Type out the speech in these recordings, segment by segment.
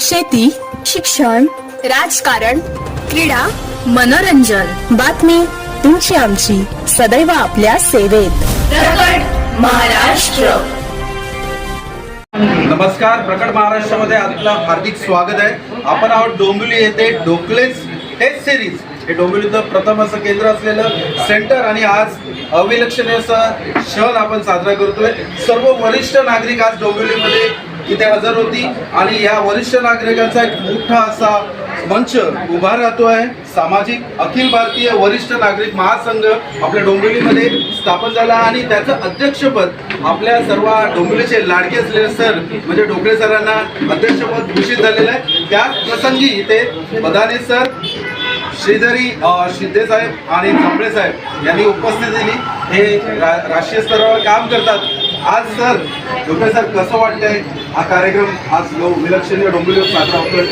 शेती शिक्षण राजकारण क्रीडा मनोरंजन. बातमी तुमची आमची. सदैव आपल्या सेवेत. महाराष्ट्र. नमस्कार प्रकट महाराष्ट्रामध्ये आपलं हार्दिक स्वागत आहे. आपण आहोत डोंबिवली येथे डोकलेस टेस्ट सिरीज. हे डोंबिवलीचं प्रथम असं केंद्र असलेलं सेंटर आणि आज अविलक्षणीय असा क्षण आपण साजरा करतोय. सर्व वरिष्ठ नागरिक आज डोंबिवलीमध्ये इथे हजर होती. आणि या वरिष्ठ नागरिकांचा एक मोठा असा मंच उभा राहतो आहे सामाजिक अखिल भारतीय वरिष्ठ नागरिक महासंघ आपल्या डोंबिवलीमध्ये स्थापन झाला आणि त्याचं अध्यक्षपद आपल्या सर्व डोंबिवलीचे लाडके असलेले सर म्हणजे डोकळे सरांना अध्यक्षपद घोषित झालेलं आहे. त्या प्रसंगी इथे बदाने सर श्रीधरी अ, शिंदे साहेब आणि जांभळे साहेब यांनी उपस्थिती दिली. हे रा, राष्ट्रीय स्तरावर काम करतात. आज सर डोकळे सर कसं वाटतंय? हा कार्यक्रम आज विलक्षणीय डोंबिवलीवर साजरा होतोय.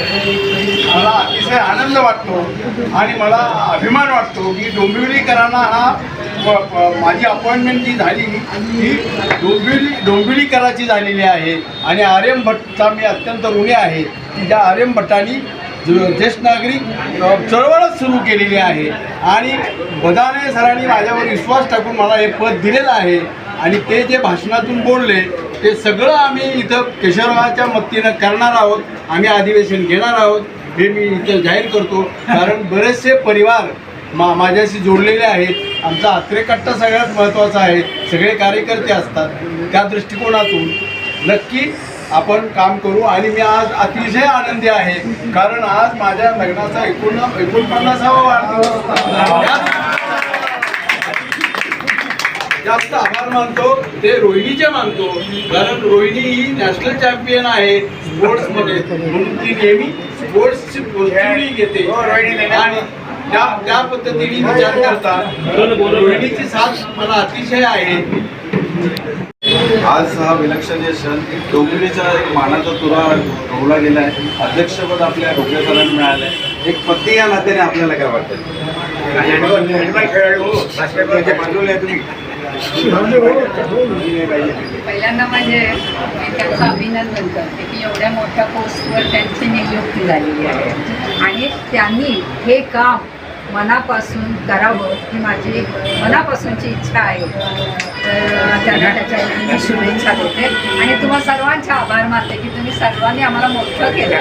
मला अतिशय आनंद वाटतो आणि मला अभिमान वाटतो की डोंबिवलीकरांना हा प- माझी अपॉइंटमेंट जी झाली ही डोंबिवली डोंबिवलीकराची झालेली आहे. आणि आर एम भट्टचा मी अत्यंत ऋणी आहे. की ज्या आर एम भट्टांनी ज्येष्ठ नागरिक चळवळच सुरू केलेली आहे. आणि बदाने सरांनी माझ्यावर विश्वास टाकून मला हे पद दिलेलं आहे. आणि ते जे भाषणातून बोलले ते सगळं आम्ही इथं केशवरावाच्या मदतीनं करणार आहोत. आम्ही अधिवेशन घेणार आहोत. हे मी इथं जाहीर करतो. कारण बरेचसे परिवार मा माझ्याशी जोडलेले आहेत. आमचा आत्रेकट्टा सगळ्यात महत्त्वाचा आहे. सगळे कार्यकर्ते असतात. त्या दृष्टिकोनातून नक्की आपण काम करू. आणि मी आज अतिशय आनंदी आहे. कारण आज माझ्या लग्नाचा एकोण एकोणपन्नासावा वाढदिवस. जास्त आभार मानतो. ते रोहिणीचे मानतो. कारण रोहिणी ही नॅशनल चॅम्पियन आहे स्पोर्ट्समध्ये म्हणून ती नेहमी स्पोर्ट्सची पोस्टिंग घेते. आणि त्या त्या पद्धतीने विचार करता. रोहिणीची साथ मला अतिशय आहे. आज हा विलक्षणीय क्षण डोंबिवलीचा एक मानाचा तुरा रोवला गेला आहे. अध्यक्षपद आपल्या डोकळे सरांना मिळालं आहे एक पत्नी या नात्याने आपल्याला काय वाटतं पहिल्यांदा म्हणजे मी त्यांचं अभिनंदन करते की एवढ्या मोठ्या पोस्टवर त्यांची नियुक्ती झालेली आहे. आणि त्यांनी हे काम मनापासून करावं ही माझी मनापासूनची इच्छा आहे. तर त्यांना त्याच्या मी शुभेच्छा देते. आणि तुम्हा सर्वांचे आभार मानते की तुम्ही सर्वांनी आम्हाला मोठं केलं?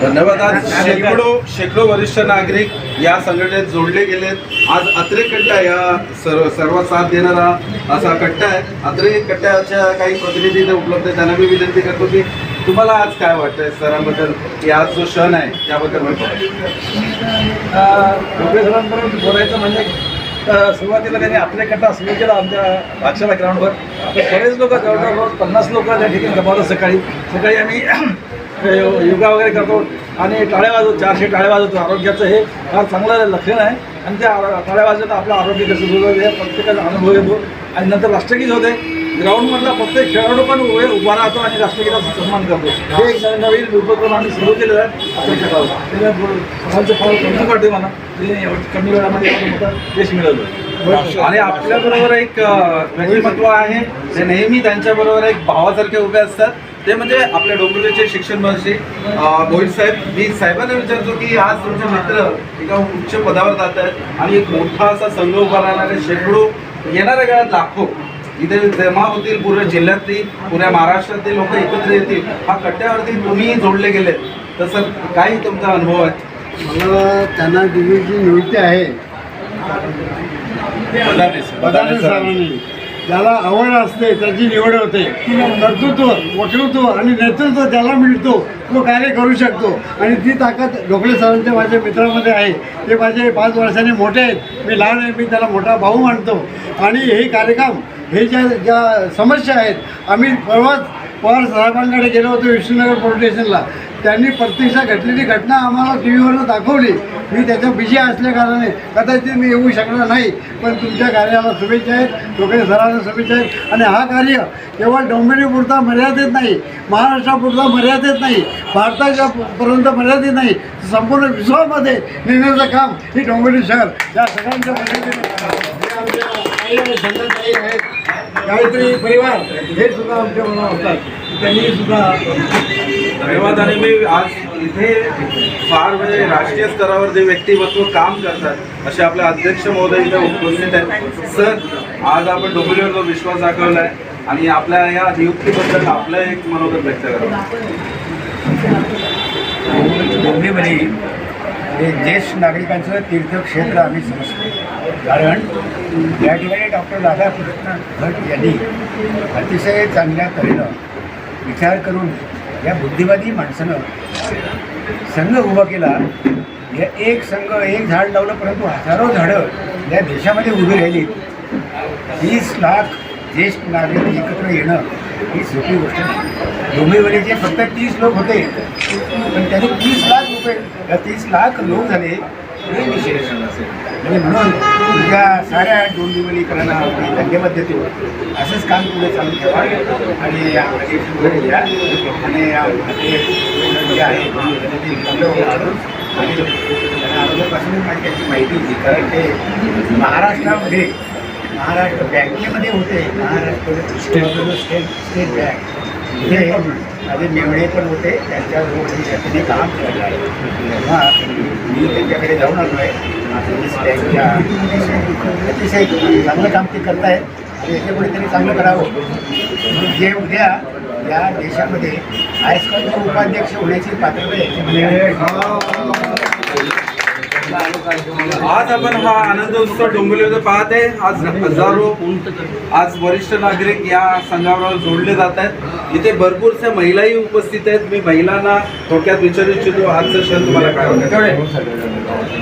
धन्यवाद. आज शेकडो शेकडो वरिष्ठ नागरिक या संघटनेत जोडले गेलेत. आज अत्रे कट्टा या सर्व सर्व साथ देणारा असा कट्टा आहे. अत्रे कट्ट्याच्या काही प्रतिनिधी उपलब्ध आहेत त्यांना मी विनंती करतो की तुम्हाला आज काय वाटतंय सरांबद्दल? की आज जो क्षण आहे त्याबद्दल माहिती सरांपर्यंत बोलायचं म्हणजे सुरुवातीला त्यांनी आपले कट्टा सुरू केला आमच्या भागशाला ग्राउंडवर. बरेच लोक जवळजवळ रोज पन्नास लोक त्या ठिकाणी जमावतात सकाळी. सकाळी आम्ही योगा वगैरे करतो आणि टाळ्या वाजवतो चारशे टाळ्या वाजवतो. आरोग्याचं हे फार चांगलं लक्षण आहे. आणि त्या टाळ्या वाजवता आपलं आरोग्य कसं सुरू प्रत्येकाचा अनुभव येतो. आणि नंतर राष्ट्रगीत होते. ग्राउंडमधला प्रत्येक खेळाडू पण उभे उभा राहतो आणि राष्ट्रगीताचा सन्मान करतो. हे एक नवीन उपक्रम आम्ही सुरू केलेला आहे. आपल्या कमी वाटते मला कमी वेळामध्ये मोठं यश मिळवलं. आणि आपल्याबरोबर एक व्यक्तिमत्व आहे. ते नेहमी त्यांच्याबरोबर एक भावासारखे उभे असतात. ते म्हणजे आपल्या डोंबिवलीचे शिक्षण मंत्री मोहित साहेब. मी साहेबांना विचारतो की आज तुमचे मित्र एका उच्च पदावर जात आहेत आणि एक मोठा असा संघ उभा राहणारे शेकडो येणाऱ्या काळात लाखो इथे जमा होतील पूर्ण जिल्ह्यातली पुऱ्या महाराष्ट्रातील लोक एकत्र येतील. हा कट्ट्यावरती तुम्ही जोडले गेले तर सर काय तुमचा अनुभव आहे? मला त्यांना दिलेली नियुक्ती आहे. ज्याला आवड असते त्याची निवड होते. कर्तृत्व वक्तृत्व आणि नेतृत्व ज्याला मिळतो तो कार्य करू शकतो. आणि ती ताकद ढोकळे सरांच्या माझ्या मित्रामध्ये आहे. ते माझे पाच वर्षांनी मोठे आहेत. मी लहान आहे मी त्याला मोठा भाऊ मानतो. आणि हे कार्यक्रम हे ज्या ज्या समस्या आहेत आम्ही परवाच पवार साहेबांकडे गेलो होतो विष्णुनगर पोलीस स्टेशनला. त्यांनी प्रत्यक्ष घडलेली घटना आम्हाला टी व्हीवरनं दाखवली. मी त्याच्या बिझी असल्या कारणाने. कदाचित मी येऊ शकणार नाही पण तुमच्या कार्याला शुभेच्छा आहेत डोकरे सरांना शुभेच्छा आहेत. आणि हा कार्य केवळ डोंबिवलीपुरता मर्यादित नाही महाराष्ट्रापुरता मर्यादित नाही भारताच्या पर्यंत मर्यादित नाही. संपूर्ण विश्वामध्ये नेण्याचं काम ही डोंबिवली शहर या सगळ्यांच्या मर्यादेने आहेत गायत्री परिवार हे सुद्धा आमच्या मनात असतात. त्यांनी सुद्धा धन्यवाद आणि मी आज इथे फार म्हणजे राष्ट्रीय स्तरावर जे व्यक्तिमत्व काम करतात असे आपले अध्यक्ष महोदय इथे उपस्थित आहेत. सर आज आपण डोंबिवलीवर जो विश्वास दाखवला आहे आणि आपल्या या नियुक्तीबद्दल आपलं एक मनोगत व्यक्त करा डोंबिवली हे ज्येष्ठ नागरिकांचं तीर्थक्षेत्र आम्ही समजतो. कारण या ठिकाणी डॉक्टर राधाकृष्ण भट यांनी अतिशय चांगल्या तऱ्हेनं विचार करून या बुद्धिवादी माणसानं संघ उभा केला. या एक संघ एक झाड लावलं परंतु हजारो झाडं या देशामध्ये उभी राहिली. तीस लाख ज्येष्ठ नागरिक एकत्र येणं ही सोपी गोष्ट नाही. डोंबिवलीचे फक्त तीस लोक होते पण त्यांनी तीस लाख रुपये या तीस लाख लोक झाले हे विशेष. आणि म्हणून तुझ्या साऱ्या डोंबिवलीकरांना मी धन्यवाद देतो. असंच काम पुढे चालू ठेवा. आणि पुढे या. आणि जे आहे ते आणि माझी त्याची माहिती होती. कारण ते महाराष्ट्रामध्ये महाराष्ट्र बँकेमध्ये होते. Maharashtra state state bank. तिथे माझे मेवणे पण होते त्यांच्या त्याने काम केलेलं आहे. तेव्हा मी त्यांच्याकडे जाऊन आलो आहे. अतिशय चांगलं काम ते करत आहेत आणि याच्यापुढे त्यांनी चांगलं करावं जे उद्या या देशामध्ये हायस्कूलचे उपाध्यक्ष होण्याची पात्रता याच्यामध्ये आज आपण हा आनंद उत्सव डोंबिवलीमध्ये पाहत आहे. आज हजारो आज वरिष्ठ नागरिक या संघाबरोबर जोडले जात आहेत. इथे भरपूरशा महिलाही उपस्थित आहेत. मी महिलांना थोडक्यात विचारू इच्छितो आजचं क्षण तुम्हाला काय वाटतं?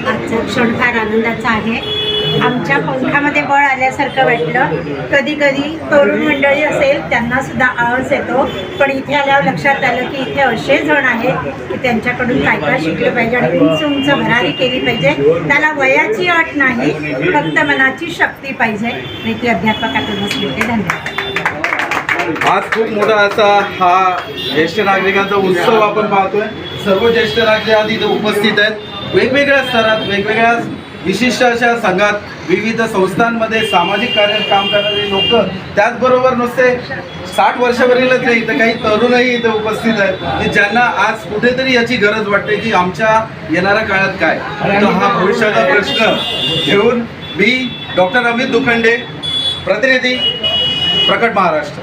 आजचा क्षण फार आनंदाचा आहे. आमच्या पंखामध्ये बळ आल्यासारखं वाटलं. कधी कधी तरुण मंडळी असेल त्यांना सुद्धा आळस येतो. पण इथे आल्यावर लक्षात आलं की इथे असे जण आहेत की त्यांच्याकडून काय काय शिकलं पाहिजे आणि उंच उंच भरारी केली पाहिजे. त्याला वयाची अट नाही फक्त मनाची शक्ती पाहिजे. आणि ती अध्यापकातून असली ते धन्यवाद. आज खूप मोठा असा हा ज्येष्ठ नागरिकांचा उत्सव आपण पाहतोय. सर्व ज्येष्ठ नागरिक आज इथे उपस्थित आहेत. वेगवेगळ्या स्तरात वेगवेगळ्या विशिष्ट अशा संघात विविध संस्थांमध्ये सामाजिक कार्यात काम करणारे लोक त्याचबरोबर नुसते साठ वर्षावरीलच नाही तर काही तरुणही इथे उपस्थित आहेत. की ज्यांना आज कुठेतरी याची गरज वाटते की आमच्या येणाऱ्या काळात काय? तर हा भविष्याचा प्रश्न घेऊन मी डॉक्टर अमित दुखंडे प्रतिनिधी प्रकट महाराष्ट्र.